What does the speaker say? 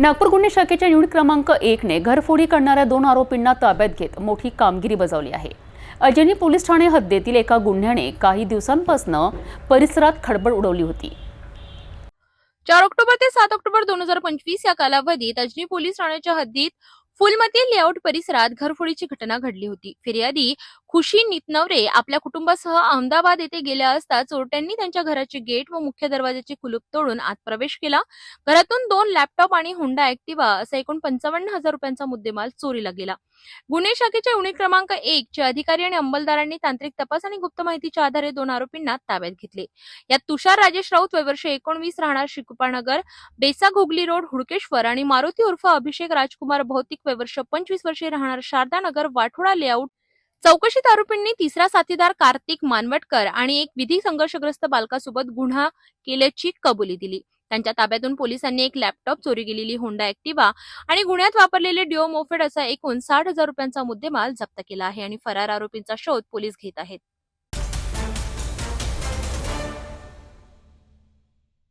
नागपूर गुन्हे शाखेच्या युनिट क्रमांक एकने घरफोडी करणाऱ्या दोन आरोपींना ताब्यात घेत मोठी कामगिरी बजावली आहे. अजनी पोलीस ठाणे हद्दीतील एका गुन्ह्याने काही दिवसांपासून परिसरात खडबड उडवली होती. चार ऑक्टोबर ते सात ऑक्टोबर दोन हजार पंचवीस या कालावधीत अजनी पोलीस ठाण्याच्या हद्दीत फुलमती लेआउट परिसरात घरफोडीची घटना घडली होती. फिर्यादी खुशी नितनवरे आपल्या कुटुंबासह अहमदाबाद येथे गेल्या असता चोरट्यांनी त्यांच्या घराचे गेट व मुख्य दरवाजाचे कुलूप तोडून आत प्रवेश केला. घरातून दोन लॅपटॉप आणि हुंडा ऍक्टिव्हा असा एकूण पंचावन्न हजार रुपयांचा मुद्देमाल चोरीला गेला. गुन्हे शाखेच्या युनिट क्रमांक एक चे अधिकारी आणि अंमलदारांनी तांत्रिक तपास आणि गुप्त माहितीच्या आधारे दोन आरोपींना ताब्यात घेतले. यात तुषार राजेश राऊत वय वर्ष एकोणवीस राहणार शिकुपानगर बेसा घोगली रोड हुडकेश्वर आणि मारुती उर्फ अभिषेक राजकुमार भौतिक वय वर्ष पंचवीस वर्षे राहणार शारदानगर वाठोडा लेआउट चौकशीत आरोपींनी तिसरा साथीदार कार्तिक मानवटकर आणि एक विधी संघर्षग्रस्त बालकासोबत गुन्हा केल्याची कबुली दिली. त्यांच्या ताब्यातून पोलिसांनी एक लॅपटॉप चोरी गेलेली होंडा ऍक्टिवा आणि गुन्ह्यात वापरलेले डिओ मोफेड असा एकूण साठ हजार रुपयांचा मुद्देमाल जप्त केला आहे आणि फरार आरोपींचा शोध पोलीस घेत आहेत.